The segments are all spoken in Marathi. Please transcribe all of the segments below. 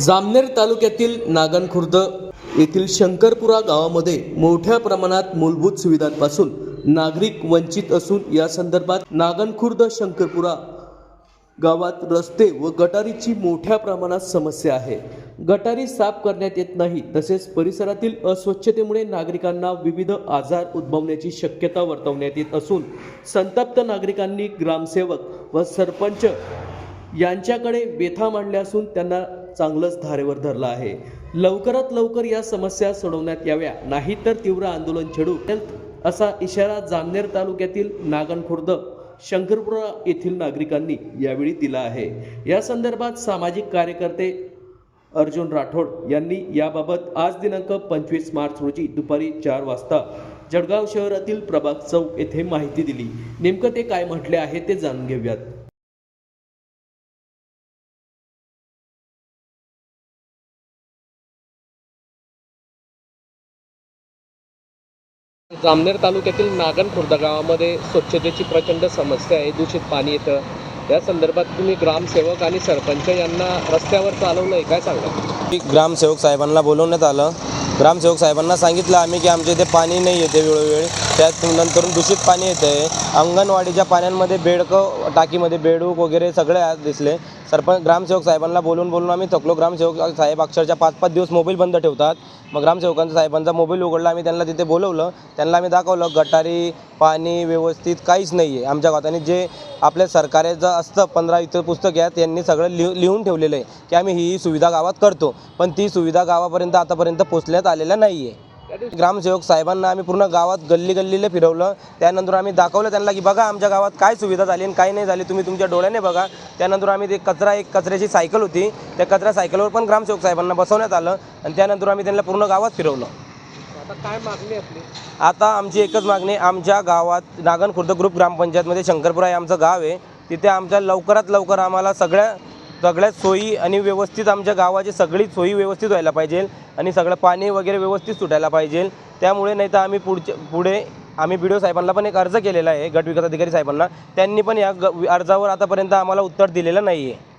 जामनेर तालुक्यातील नागनखुर्द येथील शंकरपुरा गावामध्ये मोठ्या प्रमाणात मूलभूत सुविधांपासून नागरिक वंचित असून या संदर्भात नागनखुर्द शंकरपुरा गावात रस्ते व गटारीची मोठ्या प्रमाणात समस्या आहे. गटारी साफ करण्यात येत नाही तसेच परिसरातील अस्वच्छतेमुळे नागरिकांना विविध आजार उद्भवण्याची शक्यता वर्तवण्यात येत असून संतप्त नागरिकांनी ग्रामसेवक व सरपंच यांच्याकडे व्यथा मांडल्या असून त्यांना चांगलंच धारेवर धरलं आहे. लवकरात लवकर या समस्या सोडवण्यात याव्या नाहीतर तीव्र आंदोलन छेडू असा इशारा जामनेर तालुक्यातील नागणखुर्द शंकरपुरा येथील नागरिकांनी यावेळी दिला आहे. या संदर्भात सामाजिक कार्यकर्ते अर्जुन राठोड यांनी याबाबत आज दिनांक पंचवीस मार्च रोजी दुपारी चार वाजता जळगाव शहरातील प्रभाग चौक येथे माहिती दिली. नेमकं ते काय म्हटले आहे ते जाणून घेऊयात. जामनेर तालुक्यातील नागन खुर्दा गावामध्ये स्वच्छतेची प्रचंड समस्या आहे दूषित पाणी येतं. या संदर्भात तुम्ही ग्रामसेवक आणि सरपंच यांना रस्त्यावर चालवलं आहे काय सांगा की ग्रामसेवक साहेबांना बोलवण्यात आलं. ग्रामसेवक साहेबांना सांगितलं आम्ही की आमच्या इथे पाणी नाही येते वेळोवेळी. त्यात नंतर दूषित पाणी येतं. आहे अंगणवाडीच्या पाण्यांमध्ये बेडकं टाकीमध्ये बेडूक वगैरे सगळे आज दिसले. सरपंच ग्रामसेवक साहेबांना बोलून बोलून आम्ही थकलो. ग्रामसेवक साहेब अक्षरशः पाच पाच दिवस मोबाईल बंद ठेवतात. मग ग्रामसेवकांचा साहेबांचा मोबाईल उघडला. आम्ही त्यांना तिथे बोलवलं. त्यांना आम्ही दाखवलं गटारी पाणी व्यवस्थित काहीच नाही आहे आमच्या गावात आणि जे आपल्या सरकारचं असतं पंधरा इतर पुस्तक आहेत त्यांनी सगळं लिहू लिहून ठेवलेलं आहे की आम्ही ही ही सुविधा गावात करतो. पण ती सुविधा गावापर्यंत आतापर्यंत पोचण्यात आलेल्या नाही आहे ग्रामसेवक साहेबांना आम्ही पूर्ण गावात गल्ली गल्लीला फिरवलं. त्यानंतर आम्ही दाखवलं त्यांना की बघा आमच्या गावात काय सुविधा झाली आणि काय नाही झाली तुम्ही तुमच्या डोळ्याने बघा. त्यानंतर आम्ही ते कचरा एक कचऱ्याची सायकल होती. त्या कचरा सायकलवर पण ग्रामसेवक साहेबांना बसवण्यात आलं आणि त्यानंतर आम्ही त्यांना पूर्ण गावात फिरवलं. आता काय मागणी आपली? आता आमची एकच मागणी आमच्या गावात नागन खुर्द ग्रुप ग्रामपंचायतमध्ये शंकरपुरा हे आमचं गाव आहे. तिथे आमच्या लवकरात लवकर आम्हाला सगळ्या सगळ्या सोयी आणि व्यवस्थित आमच्या गावाची सगळी सोयी व्यवस्थित व्हायला पाहिजे आणि सगळं पाणी वगैरे व्यवस्थित सुटायला पाहिजे. त्यामुळे नाही तर आम्ही पुढच्या पुढे आम्ही बी साहेबांना पण एक अर्ज केलेला आहे गट विकास अधिकारी साहेबांना. त्यांनी पण या ग अर्जावर आतापर्यंत आम्हाला उत्तर दिलेलं नाही आहे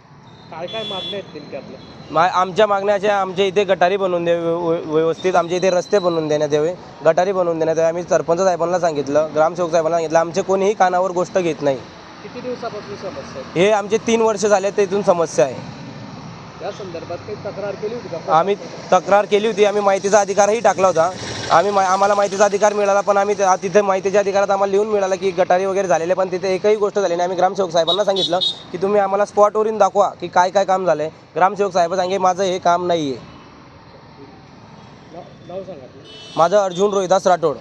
काय काय मागण्या आहेत नेमक्या आपल्या? मा आमच्या मागण्या अशा आमच्या इथे गटारी बनवून द्यावी व्यव- व्यवस्थित आमच्या इथे रस्ते बनवून देण्यात यावे. गटारी बनवून देण्यात यावे. आम्ही सरपंच साहेबांना सांगितलं ग्रामसेवक साहेबांना सांगितलं आमचे कोणीही कानावर गोष्ट घेत नाही. किती दिवसापासून समस्या आहे? हे आमचे तीन वर्ष झाले तिथून समस्या आहे. या संदर्भात काही तक्रार केली होती का? आम्ही तक्रार केली होती. आम्ही माहितीचा अधिकारही टाकला होता. आम्ही मा आम्हाला माहितीचा अधिकार मिळाला पण आम्ही त्या- तिथे माहितीच्या अधिकारात आम्हाला लिहून मिळालं की गटारी वगैरे झालेले पण तिथे एकही गोष्ट झाली नाही. आम्ही ग्रामसेवक साहेबांना सांगितलं की तुम्ही आम्हाला स्पॉटवर येऊन दाखवा की काय काय काम झालं आहे ग्रामसेवक साहेब सांगे माझं हे काम नाही आहे नाव नाव सांगा आपलं. माझं अर्जुन रोहिदास राठोड.